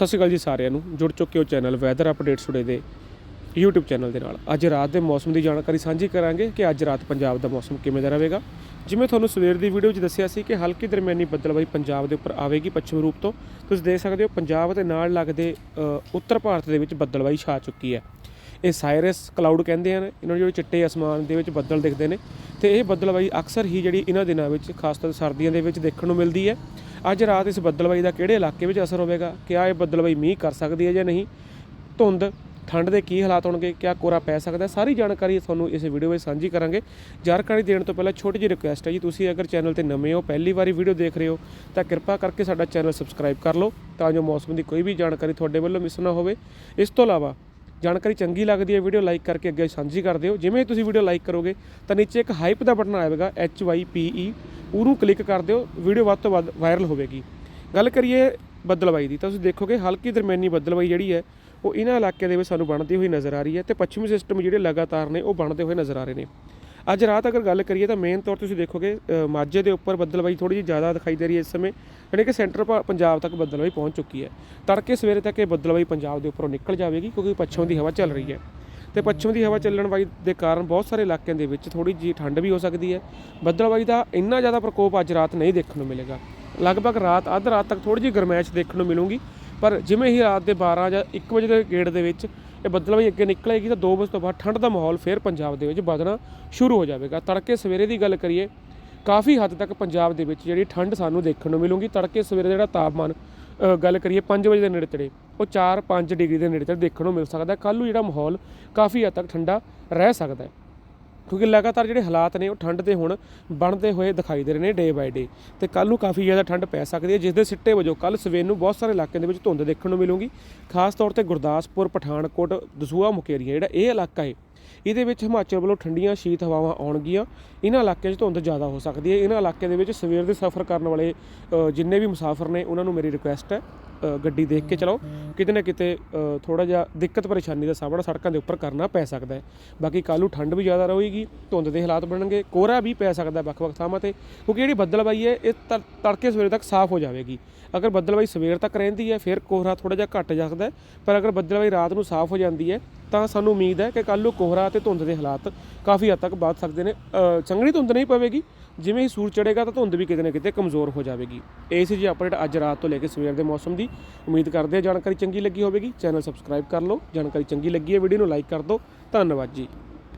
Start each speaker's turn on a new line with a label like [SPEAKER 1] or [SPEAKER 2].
[SPEAKER 1] ਸਤਿ ਸ਼੍ਰੀ ਅਕਾਲ ਜੀ ਸਾਰਿਆਂ ਨੂੰ। ਜੁੜ ਚੁੱਕੇ ਹੋ ਚੈਨਲ ਵੈਦਰ ਅਪਡੇਟਸ ਟੁਡੇ ਦੇ YouTube ਚੈਨਲ ਦੇ ਨਾਲ। ਅੱਜ ਰਾਤ ਦੇ ਮੌਸਮ ਦੀ ਜਾਣਕਾਰੀ ਸਾਂਝੀ ਕਰਾਂਗੇ ਕਿ ਅੱਜ ਰਾਤ ਪੰਜਾਬ ਦਾ ਮੌਸਮ ਕਿਵੇਂ ਦਾ ਰਹੇਗਾ। ਜਿਵੇਂ ਤੁਹਾਨੂੰ ਸਵੇਰ ਦੀ ਵੀਡੀਓ 'ਚ ਦੱਸਿਆ ਸੀ ਕਿ ਹਲਕੀ ਦਰਮਿਆਨੀ ਬੱਦਲਬਾਈ ਪੰਜਾਬ ਦੇ ਉੱਪਰ ਆਵੇਗੀ ਪੱਛਮ ਰੂਪ ਤੋਂ। ਤੁਸੀਂ ਦੇਖ ਸਕਦੇ ਹੋ ਪੰਜਾਬ ਦੇ ਨਾਲ ਲੱਗਦੇ ਉੱਤਰ ਭਾਰਤ ਦੇ ਵਿੱਚ ਬੱਦਲਬਾਈ ਛਾ ਚੁੱਕੀ ਹੈ। ਇਹ ਸਾਇਰਸ ਕਲਾਊਡ ਕਹਿੰਦੇ ਹਨ। ਇਹਨਾਂ ਨੂੰ ਜਿਹੜੇ ਚਿੱਟੇ ਅਸਮਾਨ ਦੇ ਵਿੱਚ ਬੱਦਲ ਦਿਖਦੇ ਨੇ। ਤੇ ਇਹ ਬੱਦਲਬਾਈ ਅਕਸਰ ਹੀ ਜਿਹੜੀ ਇਹਨਾਂ ਦਿਨਾਂ ਵਿੱਚ, ਖਾਸ ਤੌਰ ਸਰਦੀਆਂ ਦੇ ਵਿੱਚ ਦੇਖਣ ਨੂੰ ਮਿਲਦੀ ਹੈ। ਅੱਜ ਰਾਤ ਇਸ ਬੱਦਲਬਾਈ ਦਾ ਕਿਹੜੇ ਇਲਾਕੇ ਵਿੱਚ ਅਸਰ ਹੋਵੇਗਾ? ਕਿਆ ਇਹ ਬੱਦਲਬਾਈ ਮੀਂਹ ਕਰ ਸਕਦੀ ਹੈ ਜਾਂ ਨਹੀਂ? ਧੁੰਦ, ਠੰਡ ਦੇ ਕੀ ਹਾਲਾਤ ਹੋਣਗੇ? ਕਿਆ ਕੋਰਾ ਪੈ ਸਕਦਾ ਸਾਰੀ ਜਾਣਕਾਰੀ ਤੁਹਾਨੂੰ ਇਸ ਵੀਡੀਓ ਵਿੱਚ ਸਾਂਝੀ ਕਰਾਂਗੇ। ਜਾਣਕਾਰੀ ਦੇਣ ਤੋਂ ਪਹਿਲਾਂ ਛੋਟੀ ਜਿਹੀ ਰਿਕੁਐਸਟ ਹੈ ਜੀ, ਤੁਸੀਂ ਅਗਰ ਚੈਨਲ ਤੇ ਨਵੇਂ ਹੋ, ਪਹਿਲੀ ਵਾਰੀ ਵੀਡੀਓ ਦੇਖ ਰਹੇ ਹੋ, ਤਾਂ ਕਿਰਪਾ ਕਰਕੇ ਸਾਡਾ ਚੈਨਲ ਸਬਸਕ੍ਰਾਈਬ ਕਰ ਲਓ, ਤਾਂ ਜੋ ਮੌਸਮ ਦੀ ਕੋਈ ਵੀ ਜਾਣਕਾਰੀ ਤੁਹਾਡੇ ਵੱਲੋਂ ਮਿਸ ਨਾ ਹੋਵੇ। ਇਸ ਤੋਂ ਇਲਾਵਾ ਜਾਣਕਾਰੀ ਚੰਗੀ ਲੱਗਦੀ ਹੈ ਵੀਡੀਓ ਲਾਈਕ ਕਰਕੇ ਅੱਗੇ ਸਾਂਝੀ ਕਰ ਦਿਓ। ਜਿਵੇਂ ਤੁਸੀਂ ਵੀਡੀਓ ਲਾਈਕ ਕਰੋਗੇ, ਤਾਂ ਨੀਚੇ ਇੱਕ ਹਾਈਪ ਦਾ ਬਟਨ ਆਵੇਗਾ ਐਚ ਵਾਈ ਪੀ ਈ ਉਹਨੂੰ ਕਲਿੱਕ ਕਰ ਦਿਓ ਵੀਡੀਓ ਵੱਧ ਤੋਂ ਵੱਧ ਵਾਇਰਲ ਹੋਵੇਗੀ। ਗੱਲ ਕਰੀਏ ਬੱਦਲਬਾਈ ਦੀ, ਤਾਂ ਤੁਸੀਂ ਦੇਖੋਗੇ ਹਲਕੀ ਦਰਮਿਆਨੀ ਬੱਦਲਬਾਈ ਜਿਹੜੀ ਹੈ, ਉਹ ਇਹਨਾਂ ਇਲਾਕਿਆਂ ਦੇ ਵਿੱਚ ਸਾਨੂੰ ਬਣਦੀ ਹੋਈ ਨਜ਼ਰ ਆ ਰਹੀ ਹੈ ਤੇ ਪੱਛਮੀ ਸਿਸਟਮ ਜਿਹੜੇ ਲਗਾਤਾਰ ਨੇ, ਉਹ ਬਣਦੇ ਹੋਏ ਨਜ਼ਰ ਆ ਰਹੇ ਨੇ। ਅੱਜ ਰਾਤ ਅਗਰ ਗੱਲ ਕਰੀਏ ਤਾਂ ਮੇਨ ਤੌਰ ਤੁਸੀਂ ਦੇਖੋਗੇ ਅ, ਮਾਝੇ ਦੇ ਉੱਪਰ ਬੱਦਲਬਾਈ ਥੋੜੀ ਜਿਹੀ ਜ਼ਿਆਦਾ ਦਿਖਾਈ ਦੇ ਰਹੀ ਹੈ ਇਸ ਸਮੇਂ। ਯਾਨੀ ਕਿ ਸੈਂਟਰ ਪ- ਪੰਜਾਬ ਤੱਕ ਬੱਦਲਬਾਈ ਪਹੁੰਚ ਚੁੱਕੀ ਹੈ। ਤੜਕੇ ਸਵੇਰੇ ਤੱਕ ਇਹ ਬੱਦਲਬਾਈ ਪੰਜਾਬ ਦੇ ਉੱਪਰੋਂ ਨਿਕਲ ਜਾਵੇਗੀ ਕਿਉਂਕਿ ਪੱਛਮ ਦੀ ਹਵਾ ਚੱਲ ਰਹੀ ਹੈ। ਤੇ ਪੱਛਮ ਦੀ ਹਵਾ ਚੱਲਣ ਵਾਲੀ ਦੇ ਕਾਰਨ ਬਹੁਤ ਸਾਰੇ ਇਲਾਕਿਆਂ ਦੇ ਵਿੱਚ ਥੋੜੀ ਜਿਹੀ ਠੰਡ ਵੀ ਹੋ ਸਕਦੀ ਹੈ। ਬੱਦਲਬਾਈ ਦਾ ਇੰਨਾ ਜ਼ਿਆਦਾ ਪ੍ਰਕੋਪ ਅੱਜ ਰਾਤ ਨਹੀਂ ਦੇਖਣ ਨੂੰ ਮਿਲੇਗਾ। ਲਗਭਗ ਰਾਤ ਅੱਧ ਰਾਤ ਤੱਕ ਥੋੜੀ ਜਿਹੀ ਗਰਮੈਸ਼ ਦੇਖਣ ਨੂੰ ਮਿਲੂਗੀ। ਪਰ ਜਿਵੇਂ ਹੀ ਰਾਤ ਦੇ 12 ਜਾਂ 1 ਵਜੇ ਦੇ ਗੇੜ ਦੇ ਵਿੱਚ ਇਹ ਬੱਦਲਬਾਈ ਅੱਗੇ ਨਿਕਲੇਗੀ ਤਾਂ 2 ਵਜੇ ਤੋਂ ਬਾਅਦ ਠੰਡ ਦਾ ਮਾਹੌਲ ਫਿਰ ਪੰਜਾਬ ਦੇ ਵਿੱਚ ਵਧਣਾ ਸ਼ੁਰੂ ਹੋ ਜਾਵੇਗਾ। ਤੜਕੇ ਸਵੇਰੇ ਦੀ ਗੱਲ ਕਰੀਏ, ਕਾਫੀ ਹੱਦ ਤੱਕ ਪੰਜਾਬ ਦੇ ਵਿੱਚ ਜਿਹੜੀ ਠੰਡ ਸਾਨੂੰ ਦੇਖਣ ਨੂੰ ਮਿਲੂਗੀ। ਤੜਕੇ ਸਵੇਰੇ ਜਿਹੜਾ ਤਾਪਮਾਨ ਗੱਲ ਕਰੀਏ 5 ਵਜੇ ਦੇ ਨੇੜੇ ਤੇੜੇ, ਉਹ 4-5 ਡਿਗਰੀ ਦੇ ਨੇੜੇ ਤੇੜੇ ਦੇਖਣ ਨੂੰ ਮਿਲ ਸਕਦਾ। ਕੱਲ੍ਹ ਨੂੰ ਜਿਹੜਾ ਮਾਹੌਲ ਕਾਫੀ ਹੱਦ ਤੱਕ ਠੰਡਾ ਰਹਿ ਸਕਦਾ ਹੈ। ਕਿਉਂਕਿ ਲਗਾਤਾਰ ਜਿਹੜੇ ਹਾਲਾਤ ਨੇ ਉਹ ਠੰਡ ਦੇ ਹੁਣ ਬਣਦੇ ਹੋਏ ਦਿਖਾਈ ਦੇ ਰਹੇ ਨੇ ਡੇ ਬਾਈ ਡੇ ਤੇ ਕੱਲ ਨੂੰ ਕਾਫੀ ਜ਼ਿਆਦਾ ਠੰਡ ਪੈ ਸਕਦੀ ਹੈ, ਜਿਸ ਦੇ ਸਿੱਟੇ ਵਜੋਂ ਕੱਲ ਸਵੇਰ ਨੂੰ ਬਹੁਤ ਸਾਰੇ ਇਲਾਕਿਆਂ ਦੇ ਵਿੱਚ ਧੁੰਦ ਦੇਖਣ ਨੂੰ ਮਿਲੂਗੀ। ਖਾਸ ਤੌਰ ਤੇ ਗੁਰਦਾਸਪੁਰ, ਪਠਾਨਕੋਟ, ਦਸੂਹਾ ਮੁਕੇਰੀਆ ਜਿਹੜਾ ਇਹ ਇਲਾਕਾ ਹੈ, ਇਹਦੇ ਵਿੱਚ ਹਿਮਾਚਲ ਵੱਲੋਂ ਠੰਡੀਆਂ ਸ਼ੀਤ ਹਵਾਵਾਂ ਆਉਣਗੀਆਂ। ਇਹਨਾਂ ਇਲਾਕਿਆਂ 'ਚ ਧੁੰਦ ਜ਼ਿਆਦਾ ਹੋ ਸਕਦੀ ਹੈ। ਇਹਨਾਂ ਇਲਾਕਿਆਂ ਦੇ ਵਿੱਚ ਸਵੇਰ ਦੇ ਸਫ਼ਰ ਕਰਨ ਵਾਲੇ ਜਿੰਨੇ ਵੀ ਮੁਸਾਫਰ ਨੇ, ਉਹਨਾਂ ਨੂੰ ਮੇਰੀ ਰਿਕੁਐਸਟ ਹੈ। ਗੱਡੀ ਦੇਖ ਕੇ ਚਲਾਓ। ਕਿਤੇ ਨਾ ਕਿਤੇ ਥੋੜਾ ਜਿਹਾ ਦਿੱਕਤ ਪਰੇਸ਼ਾਨੀ ਦਾ ਸਾਹਮਣਾ ਸੜਕਾਂ ਦੇ ਉੱਪਰ ਕਰਨਾ ਪੈ ਸਕਦਾ ਹੈ। ਬਾਕੀ ਕੱਲ੍ਹ ਨੂੰ ਠੰਡ ਵੀ ਜ਼ਿਆਦਾ ਰਹੇਗੀ, ਧੁੰਦ ਦੇ ਹਾਲਾਤ ਬਣਨਗੇ, ਕੋਹਰਾ ਵੀ ਪੈ ਸਕਦਾ ਵੱਖ-ਵੱਖ ਥਾਵਾਂ ਤੇ, ਕਿਉਂਕਿ ਜਿਹੜੀ ਬੱਦਲਬਾਈ ਹੈ, ਇਹ ਤੜ- ਤੜਕੇ ਸਵੇਰੇ ਤੱਕ ਸਾਫ਼ ਹੋ ਜਾਵੇਗੀ। ਅਗਰ ਬੱਦਲਬਾਈ ਸਵੇਰ ਤੱਕ ਰਹਿੰਦੀ ਹੈ, ਫਿਰ ਕੋਹਰਾ ਥੋੜਾ ਜਿਹਾ ਘਟ ਜਾ ਸਕਦਾ ਪਰ ਅਗਰ ਬੱਦਲਬਾਈ ਰਾਤ ਨੂੰ ਸਾਫ਼ ਹੋ ਜਾਂਦੀ ਹੈ ਤਾਂ ਸਾਨੂੰ ਉਮੀਦ ਹੈ ਕਿ ਕੱਲ੍ਹ ਨੂੰ ਕੋਹਰਾ ਅਤੇ ਧੁੰਦ ਦੇ ਹਾਲਾਤ ਕਾਫੀ ਹੱਦ ਤੱਕ ਵੱਧ ਸਕਦੇ ਨੇ। ਅ, ਧੁੰਦ ਨਹੀਂ ਪਵੇਗੀ। ਜਿਵੇਂ ਹੀ ਸੂਰਜ ਚੜ੍ਹੇਗਾ ਤਾਂ ਧੁੰਦ ਵੀ ਕਿਤੇ ਨਾ ਕਿਤੇ ਕਮਜ਼ੋਰ ਹੋ ਜਾਵੇਗੀ। ਇਹ ਸੀ ਜੀ ਅਪਡੇਟ ਅੱਜ ਰਾਤ ਤੋਂ ਲੈ ਕੇ ਸਵੇਰ ਦੇ ਮੌਸਮ ਦੀ। ਉਮੀਦ ਕਰਦੇ ਹਾਂ ਜਾਣਕਾਰੀ ਚੰਗੀ ਲੱਗੀ ਹੋਵੇਗੀ। ਚੈਨਲ ਸਬਸਕ੍ਰਾਈਬ ਕਰ ਲਓ। ਜਾਣਕਾਰੀ ਚੰਗੀ ਲੱਗੀ ਹੈ ਵੀਡੀਓ ਨੂੰ ਲਾਈਕ ਕਰ ਦਿਓ। ਧੰਨਵਾਦ ਜੀ।